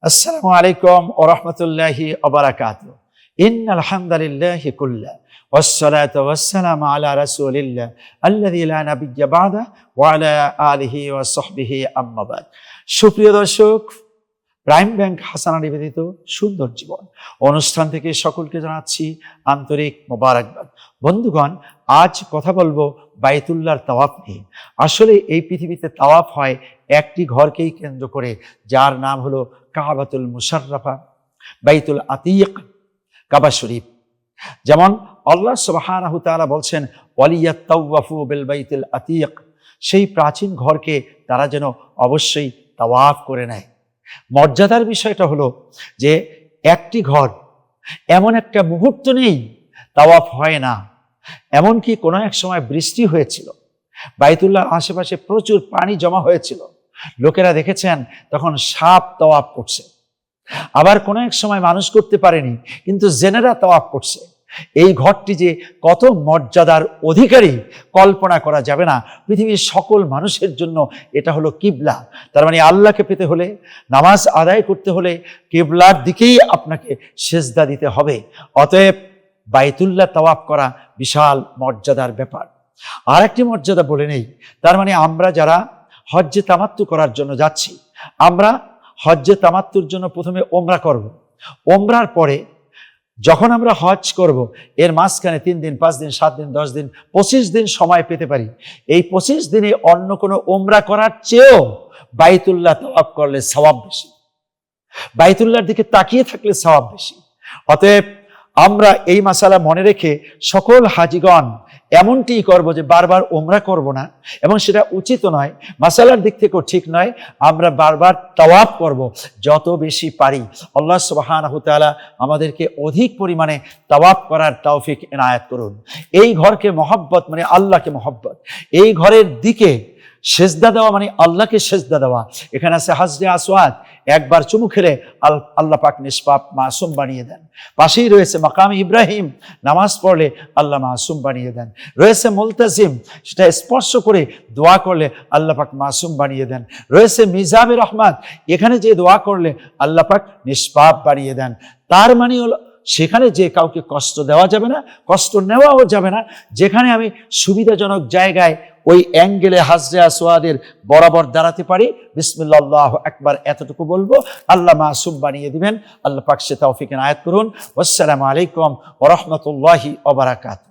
السلام عليكم ورحمة الله وبركاته. إن الحمد لله كله والصلاة والسلام على رسول الله الذي لا نبي بعده وعلى آله وصحبه أما بعد. شكرا دشوك prime bank হাসানা নিবেদিত সুন্দর জীবন। অনুষ্ঠান থেকে সকলকে জানাচ্ছি আন্তরিক মোবারকবাদ। বন্ধুগণ, আজ কথা বলব বাইতুল্লাহর তাওয়াফ নিয়ে। আসলে এই পৃথিবীতে তাওয়াফ হয় একটি ঘরকেই কেন্দ্র করে, যার নাম হলো কাবাতুল মুশাররাফা, বাইতুল আতিক, কাবা শরীফ। যেমন আল্লাহ সুবহানাহু তাআলা বলছেন তাওয়াফু বিল বাইতুল আতিক। সেই প্রাচীন ঘরকে তারা যেন অবশ্যই তাওয়াফ করে নেয়। মর্যাদার বিষয়টা হলো যে একটি ঘর এমন একটা মুহূর্ত নেই, তাওয়াফ হয় না। এমনকি কোনো এক সময় বৃষ্টি হয়েছিল, বাইতুল্লাহর আশেপাশে প্রচুর পানি জমা হয়েছিল। লোকেরা দেখেছেন তখন সাপ তাওয়াফ করছে। আবার কোনো এক সময় মানুষ করতে পারেনি, কিন্তু জেনেরা তাওয়াফ করছে। এই ঘরটি যে কত মর্যাদার অধিকারী কল্পনা করা যাবে না। পৃথিবীর সকল মানুষের জন্য এটা হলো কিবলা। তার মানে আল্লাহকে পেতে হলে, নামাজ আদায় করতে হলে কিবলার দিকেই আপনাকে সেজদা দিতে হবে। অতএব বাইতুল্লাহ তাওয়াফ করা বিশাল মর্যাদার ব্যাপার। আর একটি মর্যাদা বলে নেই। তার মানে আমরা যারা হজ্জে তামাত্তু করার জন্য যাচ্ছি, আমরা হজ্জে তামাত্তুর জন্য প্রথমে ওমরা করব। ওমরার পরে যখন আমরা হজ করব, এর মাঝখানে তিন দিন, পাঁচ দিন, সাত দিন, দশ দিন, পঁচিশ দিন সময় পেতে পারি। এই পঁচিশ দিনে অন্য কোনো ওমরা করার চেয়েও বাইতুল্লাহ তওয়াব করলে স্বভাব বেশি। বাইতুল্লাহর দিকে তাকিয়ে থাকলে স্বভাব বেশি। অতএব আমরা এই মাসালা মনে রেখে সকল হাজিগণ এমনটি করব যে বারবার ওমরা করব না, এবং সেটা উচিত নয়, মাসালার দিক থেকেও ঠিক নয়, আমরা বারবার তাওয়াব করব যত বেশি পারি। আল্লাহ সবহান আহতালা আমাদেরকে অধিক পরিমাণে তওয়াব করার তৌফিক এনায়াত করুন। এই ঘরকে মহব্বত মানে আল্লাহকে মহব্বত। এই ঘরের দিকে সেজদা দেওয়া মানে আল্লাহকে সেজদা দেওয়া। এখানে আছে হাজরে আসওয়াদ, একবার চুমু খেলে আল- আল্লাহ পাক নিষ্পাপ মাসুম বানিয়ে দেন। পাশেই রয়েছে মাকাম ইব্রাহিম, নামাজ পড়লে আল্লাহ মাসুম বানিয়ে দেন। রয়েছে মুলতাজিম, সেটা স্পর্শ করে দোয়া করলে আল্লাহ পাক মাসুম বানিয়ে দেন। রয়েছে মিজাবে রহমান, এখানে যে দোয়া করলে আল্লাহ পাক নিষ্পাপ বানিয়ে দেন। তার মানে হলো সেখানে যে কাউকে কষ্ট দেওয়া যাবে না, কষ্ট নেওয়াও যাবে না। যেখানে আমি সুবিধাজনক জায়গায় ওই অ্যাঙ্গেলে হাজরে আসোয়াদের বরাবর দাঁড়াতে পারি বিসমিল্লাহ একবার এতটুকু বলব। আল্লাহ মাসুম বানিয়ে দিবেন। আল্লাহ পাক সে তৌফিক আয়াত করুন। আসসালামু আলাইকুম ওরহমতুল্লাহি ওবরাকাত